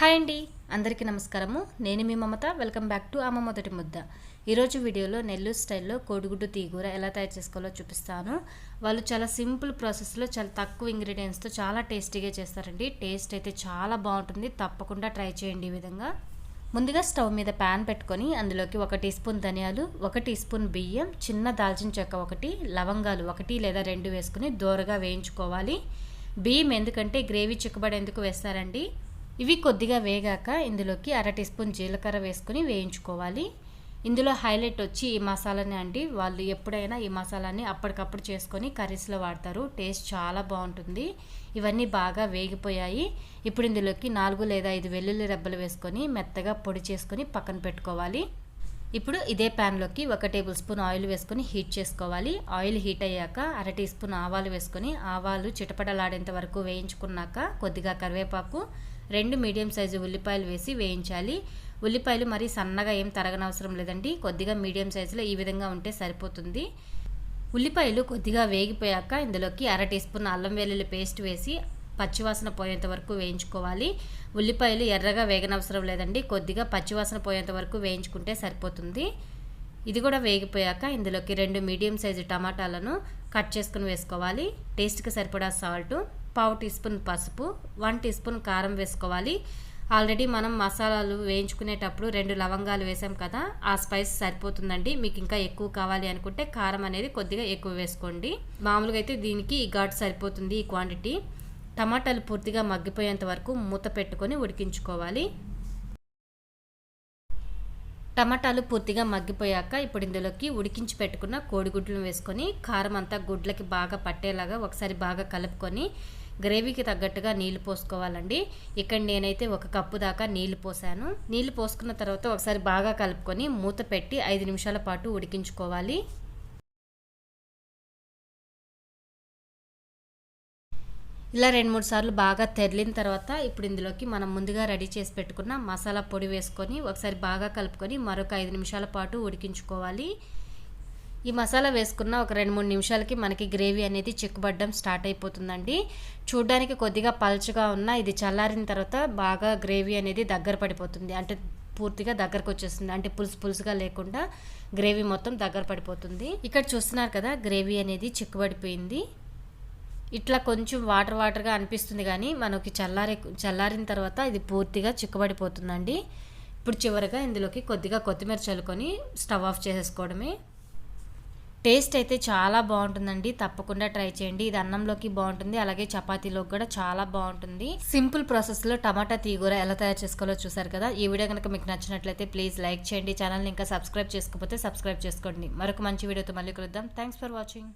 Hi అండి అందరికీ నమస్కారము. నేను మీ Mamata welcome back to Amma Modati Mudda. ఈరోజు వీడియోలో నెల్లూరు స్టైల్లో కోడిగుడ్డు తీగూర ఎలా తయారు చేసుకోవాలో చూపిస్తాను. వాళ్ళు చాలా సింపుల్ ప్రాసెస్లో చాలా తక్కువ ఇంగ్రీడియంట్స్తో చాలా టేస్టీగా చేస్తారండి. టేస్ట్ అయితే చాలా బాగుంటుంది. తప్పకుండా ట్రై చేయండి ఈ విధంగా. ముందుగా స్టవ్ మీద ప్యాన్ పెట్టుకొని అందులోకి ఒక టీ స్పూన్ ధనియాలు ఒక టీ స్పూన్ బియ్యం చిన్న దాల్చిన చెక్క ఒకటి లవంగాలు ఒకటి లేదా రెండు వేసుకుని దోరగా వేయించుకోవాలి. బియ్యం ఎందుకంటే గ్రేవీ చిక్కబడేందుకు వేస్తారండి. ఇవి కొద్దిగా వేగాక ఇందులోకి అర టీ స్పూన్ జీలకర్ర వేసుకొని వేయించుకోవాలి. ఇందులో హైలైట్ వచ్చి ఈ మసాలాని అండి. వాళ్ళు ఎప్పుడైనా ఈ మసాలాని అప్పటికప్పుడు చేసుకొని కర్రీస్లో వాడతారు. టేస్ట్ చాలా బాగుంటుంది. ఇవన్నీ బాగా వేగిపోయాయి. ఇప్పుడు ఇందులోకి నాలుగు లేదా ఐదు వెల్లుల్లి రెబ్బలు వేసుకొని మెత్తగా పొడి చేసుకొని పక్కన పెట్టుకోవాలి. ఇప్పుడు ఇదే ప్యాన్లోకి ఒక టేబుల్ స్పూన్ ఆయిల్ వేసుకొని హీట్ చేసుకోవాలి. ఆయిల్ హీట్ అయ్యాక అర టీ స్పూన్ ఆవాలు వేసుకొని ఆవాలు చిటపడలాడేంత వరకు వేయించుకున్నాక కొద్దిగా కరివేపాకు రెండు మీడియం సైజు ఉల్లిపాయలు వేసి వేయించాలి. ఉల్లిపాయలు మరీ సన్నగా ఏం తరగనవసరం లేదండి. కొద్దిగా మీడియం సైజులో ఈ విధంగా ఉంటే సరిపోతుంది. ఉల్లిపాయలు కొద్దిగా వేగిపోయాక ఇందులోకి అర టీ స్పూన్ అల్లం వెల్లుల్లి పేస్ట్ వేసి పచ్చివాసన పోయేంత వరకు వేయించుకోవాలి. ఉల్లిపాయలు ఎర్రగా వేగనవసరం లేదండి. కొద్దిగా పచ్చివాసన పోయేంత వరకు వేయించుకుంటే సరిపోతుంది. ఇది కూడా వేగిపోయాక ఇందులోకి రెండు మీడియం సైజు టమాటాలను కట్ చేసుకుని వేసుకోవాలి. టేస్ట్కి సరిపడా సాల్టు. పావు టీ స్పూన్ పసుపు వన్ టీ స్పూన్ కారం వేసుకోవాలి. ఆల్రెడీ మనం మసాలాలు వేయించుకునేటప్పుడు రెండు లవంగాలు వేసాం కదా ఆ స్పైస్ సరిపోతుందండి. మీకు ఇంకా ఎక్కువ కావాలి అనుకుంటే కారం అనేది కొద్దిగా ఎక్కువ వేసుకోండి. మామూలుగా అయితే దీనికి ఈ ఘాటు సరిపోతుంది ఈ క్వాంటిటీ. టమాటాలు పూర్తిగా మగ్గిపోయేంత వరకు మూత పెట్టుకొని ఉడికించుకోవాలి. టమాటాలు పూర్తిగా మగ్గిపోయాక ఇప్పుడు ఇందులోకి ఉడికించి పెట్టుకున్న కోడిగుడ్లను వేసుకొని కారం అంతా గుడ్లకి బాగా పట్టేలాగా ఒకసారి బాగా కలుపుకొని గ్రేవీకి తగ్గట్టుగా నీళ్ళు పోసుకోవాలండి. ఇక్కడ నేనైతే ఒక కప్పు దాకా నీళ్ళు పోసాను. నీళ్ళు పోసుకున్న తర్వాత ఒకసారి బాగా కలుపుకొని మూత పెట్టి ఐదు నిమిషాల పాటు ఉడికించుకోవాలి. ఇలా రెండు మూడు సార్లు బాగా తెరిలిన తర్వాత ఇప్పుడు ఇందులోకి మనం ముందుగా రెడీ చేసి పెట్టుకున్న మసాలా పొడి వేసుకొని ఒకసారి బాగా కలుపుకొని మరొక ఐదు నిమిషాల పాటు ఉడికించుకోవాలి. ఈ మసాలా వేసుకున్న ఒక రెండు మూడు నిమిషాలకి మనకి గ్రేవీ అనేది చిక్కుబడ్డం స్టార్ట్ అయిపోతుందండి. చూడ్డానికి కొద్దిగా పల్చగా ఉన్న ఇది చల్లారిన తర్వాత బాగా గ్రేవీ అనేది దగ్గర పడిపోతుంది. అంటే పూర్తిగా దగ్గరకు వచ్చేస్తుంది. అంటే పులుసు పులుసుగా లేకుండా గ్రేవీ మొత్తం దగ్గర పడిపోతుంది. ఇక్కడ చూస్తున్నారు కదా గ్రేవీ అనేది చిక్కుబడిపోయింది. ఇట్లా కొంచెం వాటర్ వాటర్గా అనిపిస్తుంది కానీ మనకి చల్లారి చల్లారిన తర్వాత ఇది పూర్తిగా చిక్కబడిపోతుందండి. ఇప్పుడు చివరిగా ఇందులోకి కొద్దిగా కొత్తిమీర చల్లుకొని స్టవ్ ఆఫ్ చేసేసుకోవడమే. టేస్ట్ అయితే చాలా బాగుంటుందండి. తప్పకుండా ట్రై చేయండి. ఇది అన్నంలోకి బాగుంటుంది. అలాగే చపాతీలోకి కూడా చాలా బాగుంటుంది. సింపుల్ ప్రాసెస్లో టమాటా తీగూర ఎలా తయారు చేసుకోవాలో చూసారు కదా? ఈ వీడియో కనుక మీకు నచ్చినట్లయితే ప్లీజ్ లైక్ చేయండి. ఛానల్ని ఇంకా సబ్స్క్రైబ్ చేసుకోకపోతే సబ్స్క్రైబ్ చేసుకోండి. మరొక మంచి వీడియోతో మళ్ళీ కలుద్దాం. Thanks for watching.